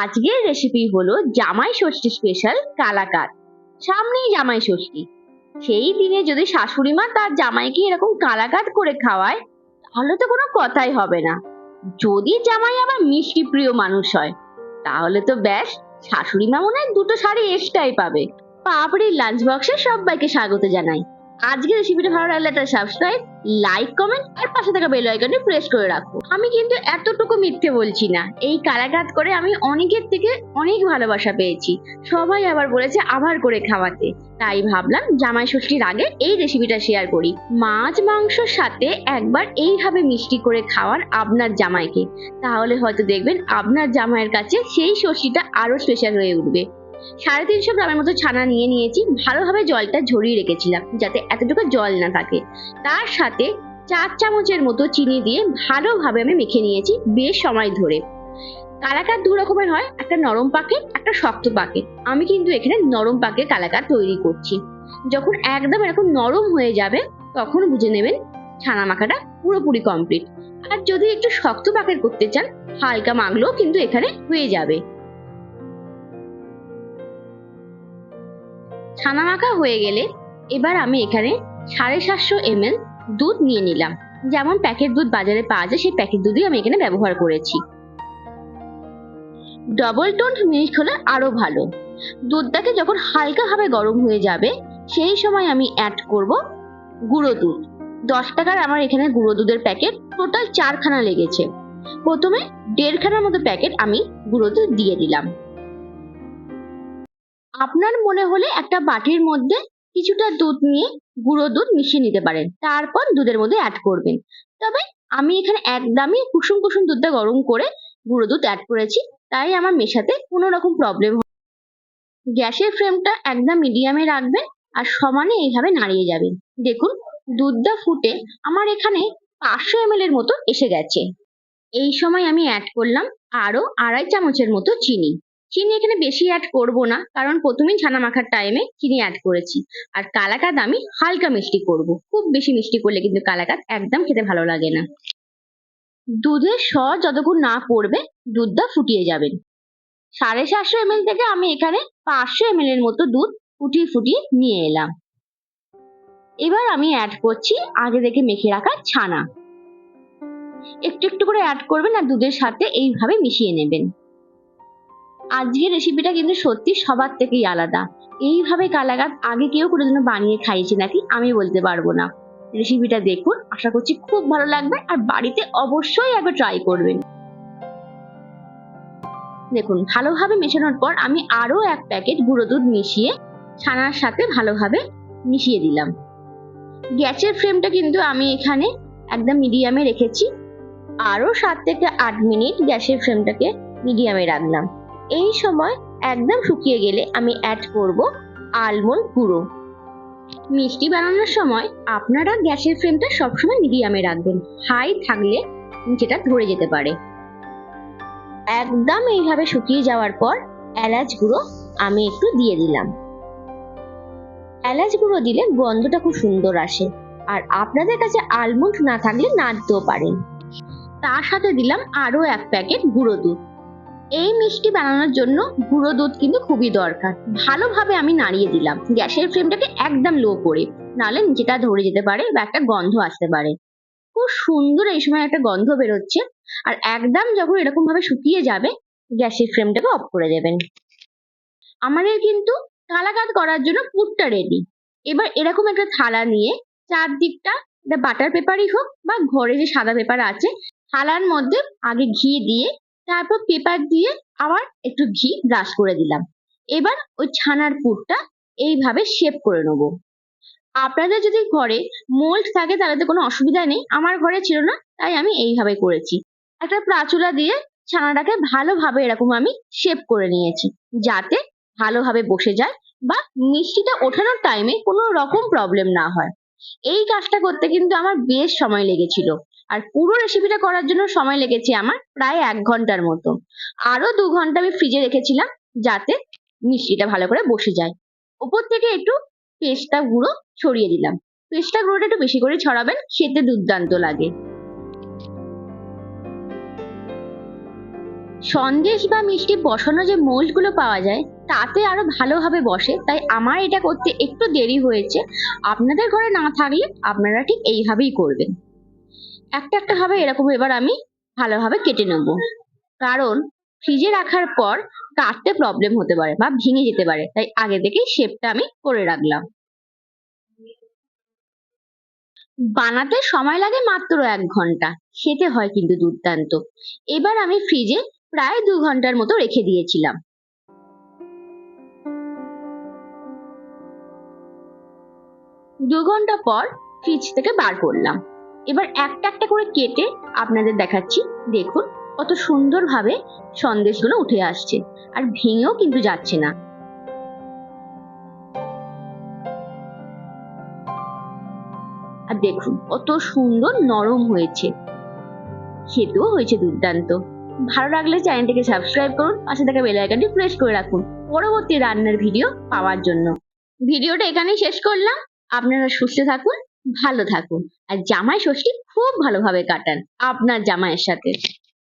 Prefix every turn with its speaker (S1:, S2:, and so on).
S1: আজকের রেসিপি হলো জামাই ষষ্ঠী স্পেশাল কালাকাত সামনেই জামাই ষষ্ঠী। সেই দিনে যদি শাশুড়ি মা তার জামাইকে এরকম কালাকাত করে খাওয়ায়, তাহলে তো কোনো কথাই হবে না। যদি জামাই আবার মিষ্টি প্রিয় মানুষ হয়, তাহলে তো ব্যাস শাশুড়ি মা মনে হয় দুটো শাড়ি এক্সট্রাই পাবে। পাপড়ির লাঞ্চ বক্সে সবাইকে স্বাগত জানাই। আজকের রেসিপিটা ভালো লাগলে একটা সাবস্ক্রাইব লাইক কমেন্ট আর পাশে থাকা বেল আইকনটি প্রেস করে রাখো। আমি কিন্তু এতটুকু মিথ্যে বলছি না। এই কারাগাত করে আমি অনেকের থেকে অনেক ভালোবাসা পেয়েছি। সবাই আবার বলেছে আবার করে খাওয়াতে। তাই ভাবলাম জামাই ষষ্ঠীর আগে এই রেসিপিটা শেয়ার করি। মাছ মাংসর সাথে একবার এইভাবে মিষ্টি করে খাওয়ার আপনার জামাইকে। তাহলে হয়তো দেখবেন আপনার জামাইয়ের কাছে সেই ষষ্ঠীটা আরও স্পেশাল হয়ে উঠবে। সাড়ে তিনশো গ্রামের মতো ছানা নিয়ে নিয়েছি। ভালোভাবে জলটা ঝরিয়ে রেখেছিলাম, যাতে এতটুকু জল না থাকে। তার সাথে চার চামচের মতো চিনি দিয়ে ভালোভাবে আমি মেখে নিয়েছি বেশ সময় ধরে। কালাকার দু রকমের হয়, একটা নরম পাকেট একটা শক্ত পাকেট আমি কিন্তু এখানে নরম পাকে কালাকার তৈরি করছি। যখন একদম এরকম নরম হয়ে যাবে, তখন বুঝে নেবেন ছানা মাখাটা পুরোপুরি কমপ্লিট আর যদি একটু শক্ত পাকের করতে চান, হালকা মাখলেও কিন্তু এখানে হয়ে যাবে। ছানা মাখা হয়ে গেলে এবার আমি এখানে সাড়ে সাতশো এমএল দুধ নিয়ে নিলাম। যেমন প্যাকেট দুধ বাজারে পাওয়া যায়, সেই প্যাকেট দুধই আমি এখানে ব্যবহার করেছি। ডবল টোন মিল্ক হলে আরও ভালো। দুধটাকে যখন হালকাভাবে গরম হয়ে যাবে, সেই সময় আমি অ্যাড করব গুঁড়ো দুধ। দশ টাকার আমার এখানে গুঁড়ো দুধের প্যাকেট টোটাল চারখানা লেগেছে। প্রথমে দেড়খানার মতো প্যাকেট আমি গুঁড়ো দুধ দিয়ে দিলাম। আপনার মনে হলে একটা বাটির মধ্যে কিছুটা দুধ নিয়ে গুঁড়ো দুধ মিশিয়ে নিতে পারেন। তারপর দুধের মধ্যে অ্যাড করবেন। তবে আমি এখানে একদমই কুসুম কুসুম দুধটা গরম করে গুঁড়ো দুধ অ্যাড করেছি। তাই আমার মেশাতে কোনো রকম প্রবলেম গ্যাসের ফ্লেমটা একদম মিডিয়ামে রাখবেন আর সমানে এইভাবে নাড়িয়ে যাবেন। দেখুন, দুধটা ফুটে আমার এখানে পাঁচশো এম এর মতো এসে গেছে। এই সময় আমি অ্যাড করলাম আরও আড়াই চামচের মতো চিনি। চিনি এখানে বেশি অ্যাড করব না, কারণ প্রথমেই ছানা মাখার টাইমে চিনি অ্যাড করেছি। আর কালাকাদ আমি হালকা মিষ্টি করব। খুব বেশি মিষ্টি করলে কিন্তু কালাকাদ একদম খেতে ভালো লাগে না। দুধের স্বর যতক্ষণ না পড়বে, দুধটা ফুটিয়ে যাবেন সাড়ে সাতশো এম থেকে আমি এখানে পাঁচশো এম এর মতো দুধ ফুটিয়ে ফুটিয়ে নিয়ে এলাম। এবার আমি অ্যাড করছি আগে থেকে মেখে রাখা ছানা। একটু একটু করে অ্যাড করবেন আর দুধের সাথে এইভাবে মিশিয়ে নেবেন। আজকের রেসিপিটা কিন্তু সত্যি সবার থেকেই আলাদা। এইভাবে কালাগাত আগে কেউ কোনোদিনও বানিয়ে খাইয়েছে নাকি আমি বলতে পারব না। রেসিপিটা দেখুন, আশা করছি খুব ভালো লাগবে আর বাড়িতে অবশ্যই একবার ট্রাই করবেন। দেখুন, ভালোভাবে মেশানোর পর আমি আরও এক প্যাকেট গুঁড়ো দুধ মিশিয়ে ছানার সাথে ভালোভাবে মিশিয়ে দিলাম। গ্যাসের ফ্লেমটা কিন্তু আমি এখানে একদম মিডিয়ামে রেখেছি। আরও সাত থেকে আট মিনিট গ্যাসের ফ্লেমটাকে মিডিয়ামে রাখলাম। এই সময় একদম শুকিয়ে গেলে আমি অ্যাড করব আলমন্ড গুঁড়ো। মিষ্টি বানানোর সময় আপনারা গ্যাসের ফ্লেমটা সবসময় মিডিয়ামে রাখবেন। হাই থাকলে নিচেটা ধরে যেতে পারে। একদম এইভাবে শুকিয়ে যাওয়ার পর এলাচ গুঁড়ো আমি একটু দিয়ে দিলাম। এলাচ গুঁড়ো দিলে গন্ধটা খুব সুন্দর আসে। আর আপনাদের কাছে আলমন্ড না থাকলে না দিতেও পারেন। তার সাথে দিলাম আরও এক প্যাকেট গুঁড়ো দুধ। এই মিষ্টি বানানোর জন্য গুঁড়ো দুধ কিন্তু খুবই দরকার। ভালোভাবে আমি নাড়িয়ে দিলাম। গ্যাসের ফ্লেমটাকে একদম লো করে। নাহলে নিচেটা ধরে যেতে পারে বা একটা গন্ধ আসতে পারে। খুব সুন্দর এই সময় একটা গন্ধ বেরোচ্ছে। আর একদম যখন এরকম ভাবে শুকিয়ে যাবে, গ্যাসের ফ্লেমটাকে অফ করে দেবেন। আমাদের কিন্তু কালাকাত করার জন্য পুরটা রেডি এবার এরকম একটা থালা নিয়ে চারদিকটা বাটার পেপারই হোক বা ঘরে যে সাদা পেপার আছে, থালার মধ্যে আগে ঘি দিয়ে তারপর পেপার দিয়ে আবার একটু ঘি ব্রাশ করে দিলাম। এবার ওই ছানার পুরটা এইভাবে শেপ করে নেব। আপনাদের যদি ঘরে মোল্ড থাকে তাহলে তো কোনো অসুবিধা নেই, আমার ঘরে ছিল না, তাই আমি এইভাবে করেছি। একটা প্রাচুলা দিয়ে ছানাটাকে ভালোভাবে এরকম আমি শেপ করে নিয়েছি, যাতে ভালোভাবে বসে যায় বা মিষ্টিটা ওঠানোর টাইমে কোনো রকম প্রবলেম না হয়। এই কাজটা করতে কিন্তু আমার বেশ সময় লেগেছিল। আর পুরো রেসিপিটা করার জন্য সময় লেগেছে আমার প্রায় এক ঘণ্টার মতো। আরও দু ঘণ্টা আমি ফ্রিজে রেখেছিলাম যাতে মিষ্টিটা ভালো করে বসে যায়। ওপর থেকে একটু পেস্তা গুঁড়ো ছড়িয়ে দিলাম। পেস্তা গুঁড়োটা একটু বেশি করে ছড়াবেন, খেতে দুর্দান্ত লাগে। সন্দেশ বা মিষ্টি বসানো যে মোল্ডগুলো পাওয়া যায়, তাতে আরও ভালোভাবে বসে। তাই আমার এটা করতে একটু দেরি হয়েছে। আপনাদের ঘরে না থাকলে আপনারা ঠিক এইভাবেই করবেন। একটা একটা ভাবে এরকম এবার আমি ভালোভাবে কেটে নেব। কারণ ফ্রিজে রাখার পর কাটতে প্রবলেম হতে পারে বা ভেঙে যেতে পারে। তাই আগে থেকেই শেপটা আমি করে রাখলাম। বানাতে সময় লাগে মাত্র এক ঘণ্টা। খেতে হয় কিন্তু দুর্দান্ত। এবার আমি ফ্রিজে প্রায় দু ঘণ্টার মতো রেখে দিয়েছিলাম। দু ঘণ্টা পর ফ্রিজ থেকে বার করলাম। এবার একটা একটা করে কেটে আপনাদের দেখাচ্ছি। দেখুন, কত সুন্দরভাবে সন্দেশগুলো উঠে আসছে আর ভেঙেও কিন্তু যাচ্ছে না। আর দেখুন, কত সুন্দর নরম হয়েছে। খেতেও হয়েছে দুর্দান্ত। ভালো লাগলে চ্যানেলটিকে সাবস্ক্রাইব করুন, পাশে থাকা বেল আইকনটি প্রেস করে রাখুন। পরবর্তী রান্নার ভিডিও পাওয়ার জন্য। ভিডিওটা এখানেই শেষ করলাম। আপনারা সুস্থ থাকুন, ভালো থাকুন। আর জামাই ষষ্ঠী খুব ভালোভাবে কাটান, আপনার জামাইয়ের সাথে।